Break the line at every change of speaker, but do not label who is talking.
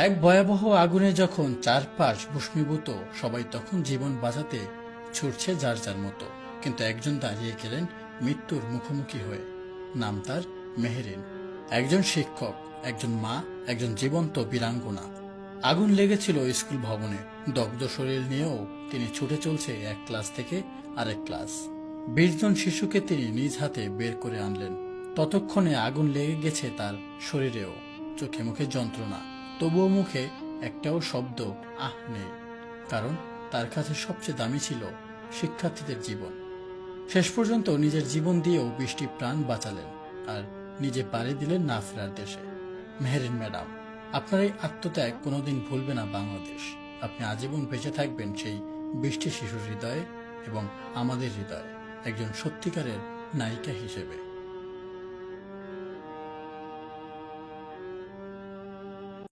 এক ভয়াবহ আগুনে যখন চারপাশ ভূষ্মীভূত সবাই তখন জীবন বাঁচাতে ছুটছে যার যার মতো। কিন্তু একজন দাঁড়িয়ে গেলেন মৃত্যুর মুখোমুখি হয়ে। নাম তার মেহেরিন। একজন শিক্ষক, একজন মা, একজন জীবন্ত বীরাঙ্গনা। আগুন লেগেছিল স্কুল ভবনে। দগ্ধ শরীর নিয়েও তিনি ছুটে চলছে এক ক্লাস থেকে আরেক ক্লাস। বিশ জন শিশুকে তিনি নিজ হাতে বের করে আনলেন। ততক্ষণে আগুন লেগে গেছে তার শরীরেও। চোখে মুখে যন্ত্রণা। তবুও মুখে একটাও শব্দ, আহ, নেই। কারণ তার কাছে সবচেয়ে দামি ছিল শিক্ষার্থীদের জীবন। শেষ পর্যন্ত নিজের জীবন দিয়েও বৃষ্টি প্রাণ বাঁচালেন আর নিজে পাড়ি দিলেন না ফেরার দেশে। মেহেরিন ম্যাডাম, আপনার এই আত্মত্যাগ কোনোদিন ভুলবে না বাংলাদেশ। আপনি আজীবন বেঁচে থাকবেন সেই বৃষ্টি শিশুর হৃদয়ে এবং আমাদের হৃদয়ে, একজন সত্যিকারের নায়িকা হিসেবে।